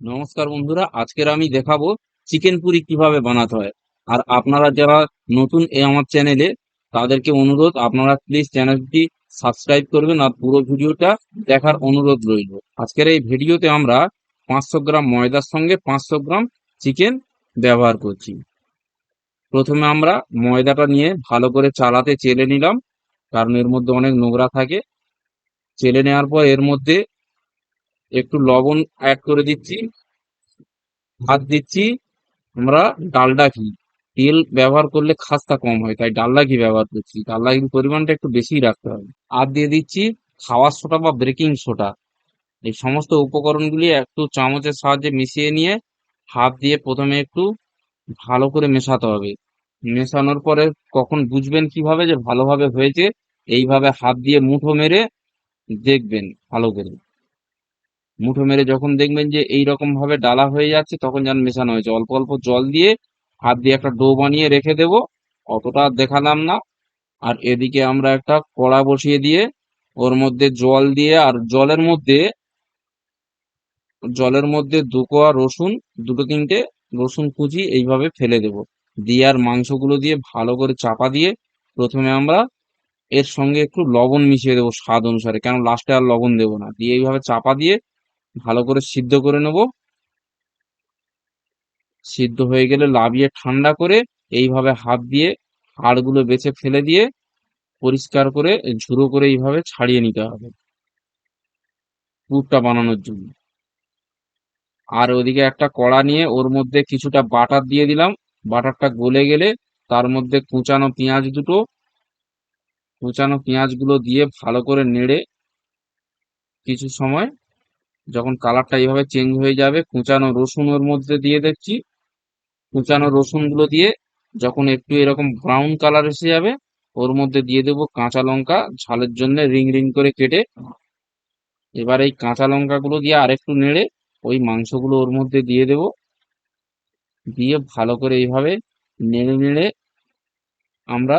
নমস্কার বন্ধুরা, আজকের আমি দেখাবো চিকেন পুরি কীভাবে বানাতে হয়। আর আপনারা যারা নতুন এই আমার চ্যানেলে তাদেরকে অনুরোধ, আপনারা প্লিজ চ্যানেলটি সাবস্ক্রাইব করবেন আর পুরো ভিডিওটা দেখার অনুরোধ রইল। আজকের এই ভিডিওতে আমরা পাঁচশো গ্রাম ময়দার সঙ্গে পাঁচশো গ্রাম চিকেন ব্যবহার করছি। প্রথমে আমরা ময়দাটা নিয়ে ভালো করে চালাতে চেলে নিলাম, কারণ এর মধ্যে অনেক নোংরা থাকে। চেলে নেওয়ার পর এর মধ্যে একটু লবণ অ্যাড করে দিচ্ছি। হাত দিচ্ছি, আমরা ডালডা ঘি। তেল ব্যবহার করলে খাস্তা কম হয়, তাই ডালডা ঘি ব্যবহার করছি। ডালডা ঘির পরিমাণটা একটু বেশিই রাখতে হবে। আর দিয়ে দিচ্ছি খাওয়ার সোডা বা বেকিং সোডা এই সমস্ত উপকরণগুলি একটু চামচের সাহায্যে মিশিয়ে নিয়ে হাত দিয়ে প্রথমে একটু ভালো করে মেশাতে হবে। মেশানোর পরে কখন বুঝবেন কীভাবে যে ভালোভাবে হয়েছে, এইভাবে হাত দিয়ে মুঠো মেরে দেখবেন ভালো করে। মুঠো মেরে যখন দেখবেন যে এই রকম ভাবে ডালা হয়ে যাচ্ছে, তখন যেন মেশানো হয়েছে। অল্প অল্প জল দিয়ে হাত দিয়ে একটা ডো বানিয়ে রেখে দেব, অতটা দেখালাম না। আর এদিকে আমরা একটা কড়া বসিয়ে দিয়ে ওর মধ্যে জল দিয়ে, আর জলের মধ্যে জলের মধ্যে দু কোয়া রসুন, দুটো তিনটে রসুন কুচি এইভাবে ফেলে দেব। দিয়ে আর মাংসগুলো দিয়ে ভালো করে চাপা দিয়ে প্রথমে আমরা এর সঙ্গে একটু লবণ মিশিয়ে দেবো স্বাদ অনুসারে, কেন লাস্টে আর লবণ দেবো না। দিয়ে এইভাবে চাপা দিয়ে ভালো করে সিদ্ধ করে নেব। সিদ্ধ হয়ে গেলে লাবিয়ে ঠান্ডা করে এইভাবে হাত দিয়ে হাড়গুলো বেছে ফেলে দিয়ে পরিষ্কার করে, ঝুড়ো করে এইভাবে ছাড়িয়ে নিতে হবে। পুরটা বানানোর জন্য। আর ওদিকে একটা কড়া নিয়ে ওর মধ্যে কিছুটা বাটার দিয়ে দিলাম। বাটারটা গলে গেলে তার মধ্যে কুচানো পেঁয়াজ দুটো, কুচানো পেঁয়াজগুলো দিয়ে ভালো করে নেড়ে কিছু সময় যখন কালারটা এইভাবে চেঞ্জ হয়ে যাবে, কুচানো রসুন ওর মধ্যে দিয়ে দেখছি। কুচানো রসুনগুলো দিয়ে যখন একটু এরকম ব্রাউন কালার এসে যাবে, ওর মধ্যে দিয়ে দেবো কাঁচা লঙ্কা, ঝালের জন্য রিং রিং করে কেটে। এবার এই কাঁচা লঙ্কাগুলো দিয়ে আরেকটু নেড়ে ওই মাংসগুলো ওর মধ্যে দিয়ে দেব। দিয়ে ভালো করে এইভাবে নেড়ে নেড়ে আমরা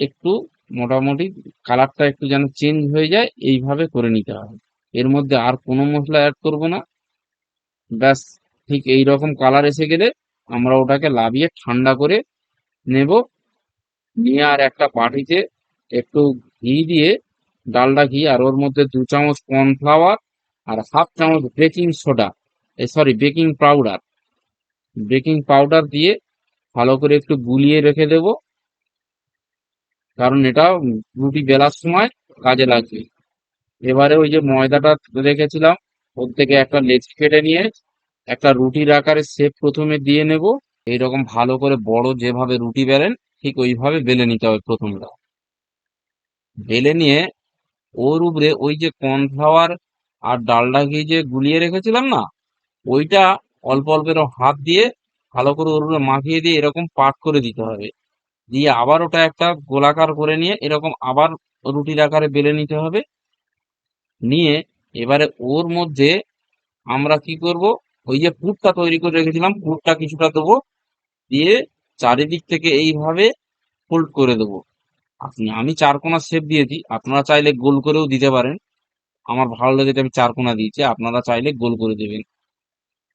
একটু মোটামুটি কালারটা একটু যেন চেঞ্জ হয়ে যায়, এইভাবে করে নিতে হবে। এর মধ্যে আর কোনো মশলা অ্যাড করব না। ব্যাস, ঠিক এই রকম কালার এসে গেলে আমরা ওটাকে লাভিয়ে ঠান্ডা করে নেব। নিয়ে আর একটা বাটিতে একটু ঘি দিয়ে, ডালডা ঘি আর ওর মধ্যে দু চামচ কর্নফ্লাওয়ার আর হাফ চামচ baking soda sorry baking powder baking powder দিয়ে ভালো করে একটু গুলিয়ে রেখে দেব। কারণ এটা রুটি বেলার সময় কাজে লাগবে। এবারে ওই যে ময়দাটা রেখেছিলাম, ওর থেকে একটা লেচি কেটে নিয়ে একটা রুটির আকারে শেপ প্রথমে দিয়ে নেব। এইরকম ভালো করে বড় যেভাবে রুটি বেলেন, ঠিক ওইভাবে বেলে নিতে হবে প্রথমটা। বেলে নিয়ে ওর উপরে ওই যে কর্নফ্লাওয়ার আর ডালডা ঘি যে গুলিয়ে রেখেছিলাম না, ওইটা অল্প অল্প হাত দিয়ে ভালো করে ওর উপরে মাখিয়ে দিয়ে এরকম পাট করে দিতে হবে। দিয়ে আবার ওটা একটা গোলাকার করে নিয়ে এরকম আবার রুটির আকারে বেলে নিতে হবে। নিয়ে এবারে ওর মধ্যে আমরা কি করব? ওই যে পুরটা তৈরি করে রেখেছিলাম, পুরটা কিছুটা দেবো, দিয়ে চারিদিক থেকে এইভাবে ফোল্ড করে দেবো। আপনি, আমি চারকোনা শেপ দিয়েছি, আপনারা চাইলে গোল করেও দিতে পারেন। আমার ভালো লেগেছে, আমি চারকোনা দিয়েছি, আপনারা চাইলে গোল করে দেবেন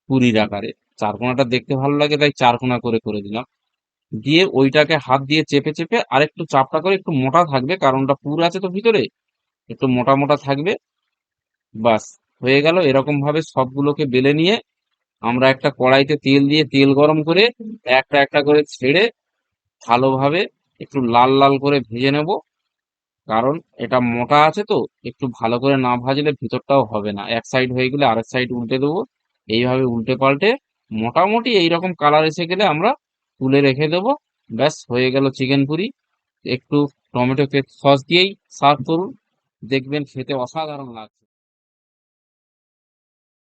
পুরীর আকারে। চারকোনাটা দেখতে ভালো লাগে, তাই চারকোনা করে করে দিলাম। দিয়ে ওইটাকে হাত দিয়ে চেপে চেপে আরেকটু চাপটা করে, একটু মোটা থাকবে কারণ ওটা পুর আছে তো ভিতরে, একটু মোটা মোটা থাকবে। বাস, হয়ে গেল। এরকম ভাবে সবগুলোকে বেলে নিয়ে আমরা একটা কড়াইতে তেল দিয়ে তেল গরম করে একটা একটা করে ছেড়ে ভালোভাবে একটু লাল লাল করে ভেজে নেব। কারণ এটা মোটা আছে তো, একটু ভালো করে না ভাজলে ভিতরটাও হবে না। এক সাইড হয়ে গেলে আরেক সাইড উল্টে দেবো। এইভাবে উল্টে পাল্টে মোটামুটি এইরকম কালার এসে গেলে আমরা তুলে রেখে দেবো। ব্যাস, হয়ে গেল চিকেন পুরি। একটু টমেটো সস দিয়েই সার্ভ করুন। দেখবেন খেতে অসাধারণ লাগছে।